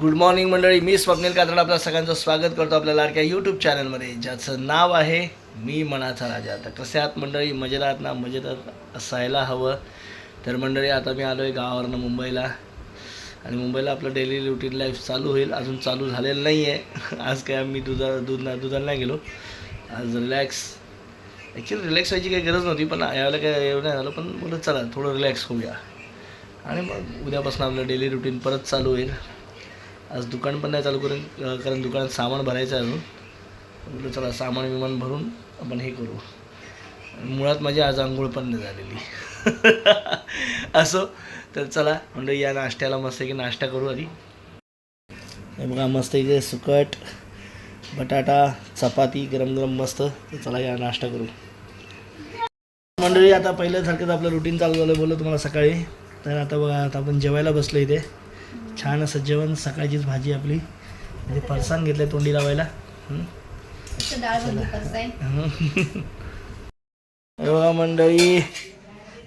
Good morning मंडळी. मी स्वप्नील कातड आपल्या सगळ्यांचं स्वागत करतो आपल्या लाडक्या यूट्यूब चॅनलमध्ये ज्याचं नाव आहे मी मनाचा राजा. तर कसे आहात मंडळी? मजेत आहात ना? मजेत असायला हवं. तर मंडळी आता मी आलो आहे गावावरनं मुंबईला. आणि मुंबईला आपलं डेली रुटीन लाईफ चालू होईल. अजून चालू झालेलं नाही आहे आज काय आम्ही दुधा दूध ना दुधाला नाही गेलो. आज रिलॅक्स ॲक्च्युली रिलॅक्स व्हायची काही गरज नव्हती पण यावेळेला काय एवढं नाही झालं. पण बोलत चला थोडं रिलॅक्स होऊया. आणि मग उद्यापासून आपलं डेली रुटीन परत चालू होईल. आज दुकान पण नाही चालू करून कारण दुकानात सामान भरायचं आहे अजून. म्हटलं चला सामान विमान भरून आपण हे करू. मुळात माझी आज आंघोळ पण नाही झालेली. असो. तर चला म्हणजे या नाश्त्याला मस्त की नाश्ता करू आधी. बघा मस्त इथे सुकट बटाटा चपाती गरम गरम मस्त. तर चला या नाश्ता करू. मंडळी आता पहिल्यासारखंच आपलं रुटीन चालू झालं बोललो तुम्हाला सकाळी. तर आता बघा आता आपण जेवायला बसलो इथे. छान असं जेवण सकाळचीच भाजी आपली. म्हणजे फरसाण घेतलं तोंडी लावायला. बघा मंडळी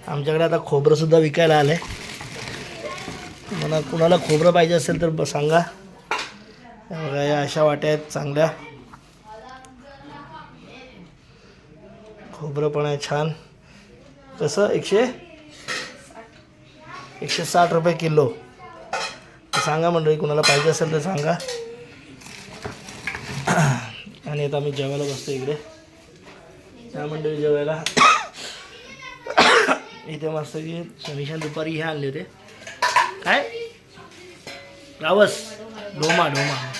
आमच्याकडे आता खोबरंसुद्धा विकायला आलं आहे मला कुणाला खोबरं पाहिजे असेल तर ब- सांगा. बघा या अशा वाट्या आहेत चांगल्या. खोबरं पण आहे छान. कसं? एकशे? एकशे साठ रुपये किलो. सांगा मंडळी कुणाला पाहिजे असेल तर सांगा. आणि आता आम्ही जेवायला बसतो इकडे. त्या मंडळी जेवायला. इथे मस्त की सनिशा दुपारी हे आणले होते. काय? रावस. डोमा डोमा.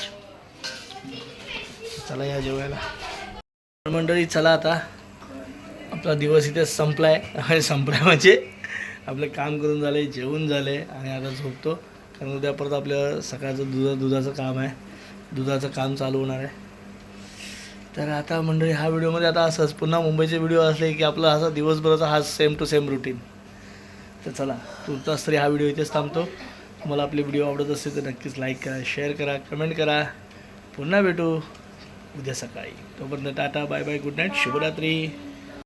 चला या जेवायला. मंडळी चला आता. आपला दिवस इथे संपलाय. संपलाय म्हणजे आपलं काम करून झालं आहे जेवण झालं आहे आणि आता झोपतो. कारण उद्या परत आपलं सकाळचं दुधा दुधाचं काम आहे. दुधाचं काम चालू होणार आहे. तर आता मंडळी हा व्हिडिओमध्ये आता असंच पुन्हा मुंबईचे व्हिडिओ असले की आपला असा दिवसभराचा हा सेम टू सेम रुटीन तर चला तुर्तास तरी हा व्हिडिओ इथेच थांबतो. तुम्हाला आपले व्हिडिओ आवडत असतील तर नक्कीच लाईक करा शेअर करा कमेंट करा. पुन्हा भेटू उद्या सकाळी. तोपर्यंत tata bye bye good night शुभरात्री.